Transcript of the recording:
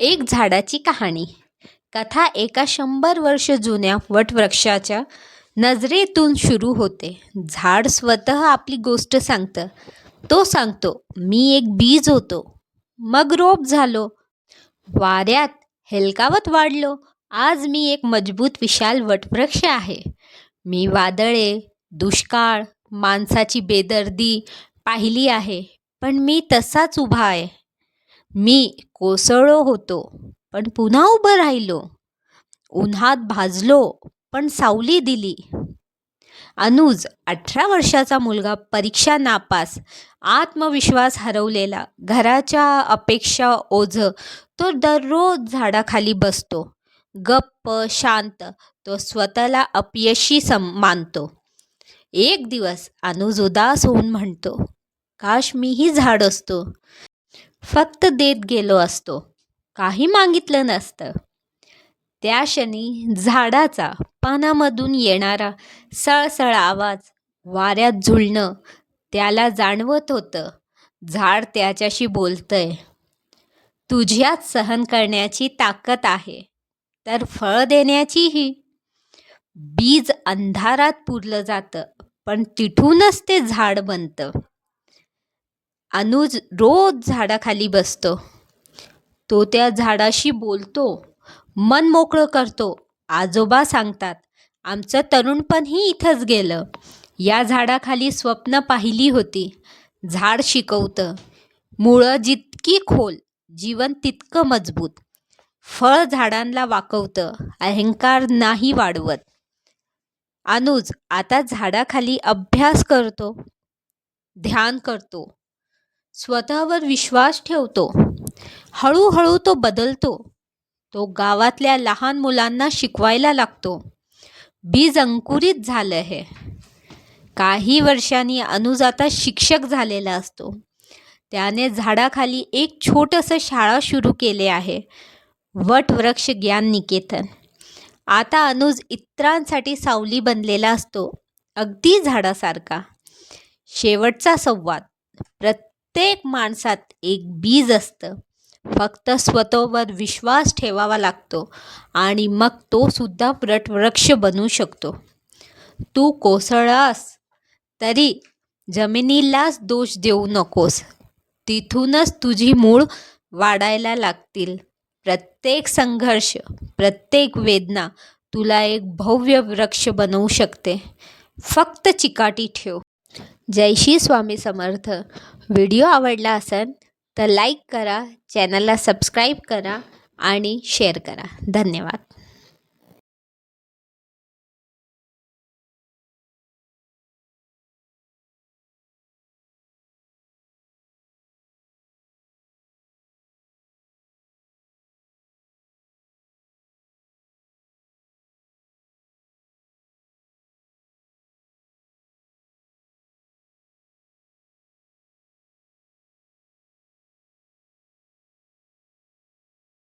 एक झाडाची कहाणी. कथा एका शंभर वर्ष जुन्या वटवृक्षाच्या नजरेतून सुरू होते. झाड स्वतः आपली गोष्ट सांगतं. तो सांगतो मी एक बीज होतो. मग रोप झालो. वाऱ्यात हेलकावत वाढलो. आज मी एक मजबूत विशाल वटवृक्ष आहे. मी वादळे दुष्काळ माणसाची बेदर्दी पाहिली आहे. पण मी तसाच उभा आहे. मी कोसळलो होतो पण पुन्हा उभं राहिलो. उन्हात भाजलो पण सावली दिली. अनुज अठरा वर्षाचा मुलगा परीक्षा नापास आत्मविश्वास हरवलेला घराच्या अपेक्षा ओझं तो दररोज झाडाखाली बसतो. गप्प शांत तो स्वतःला अपयशी सम मानतो. एक दिवस अनुज उदास होऊन म्हणतो काश मीही झाड असतो. फक्त देत गेलो असतो. काही मागितलं नसतं. त्या क्षणी झाडाचा पानामधून येणारा सळसळ आवाज वाऱ्यात झुळणं त्याला जाणवत होतं झाड त्याच्याशी बोलतंय. तुझ्यात सहन करण्याची ताकद आहे तर फळ देण्याचीही. बीज अंधारात पुरलं जातं पण तिथूनच ते झाड बनतं. अनुज रोज झाडाखाली बसतो. तो त्या झाडाशी बोलतो मन मोकळं करतो. आजोबा सांगतात आमचं तरुणपणही इथंच गेलं. या झाडाखाली स्वप्न पाहिली होती. झाड शिकवतं. मुळं जितकी खोल जीवन तितकं मजबूत. फळ झाडांना वाकवतं. अहंकार नाही वाढवत. अनुज आता झाडाखाली अभ्यास करतो ध्यान करतो. स्वतःवर विश्वास ठेवतो. हळूहळू तो बदलतो. तो गावातल्या लहान मुलांना शिकवायला लागतो. बीज अंकुरित झालं आहे काही वर्षांनी अनुज आता शिक्षक झालेला असतो. त्याने झाडाखाली एक छोटंसं शाळा सुरू केले आहे. वटवृक्ष ज्ञान निकेतन. आता अनुज इतरांसाठी सावली बनलेला असतो. अगदी झाडासारखा. शेवटचा संवाद. प्रत्येक प्रत्येक माणसात एक बीज असतं. फक्त स्वतःवर विश्वास ठेवावा लागतो आणि मग तो सुद्धा वृक्ष बनू शकतो. तू कोसळलास तरी जमिनीलाच दोष देऊ नकोस. तिथूनच तुझी मूळ वाढायला लागतील. प्रत्येक संघर्ष प्रत्येक वेदना तुला एक भव्य वृक्ष बनवू शकते. फक्त चिकाटी ठेव. जय श्री स्वामी समर्थ. व्हिडिओ आवडला असेल तर लाईक करा चॅनलला सबस्क्राईब करा आणि शेअर करा. धन्यवाद.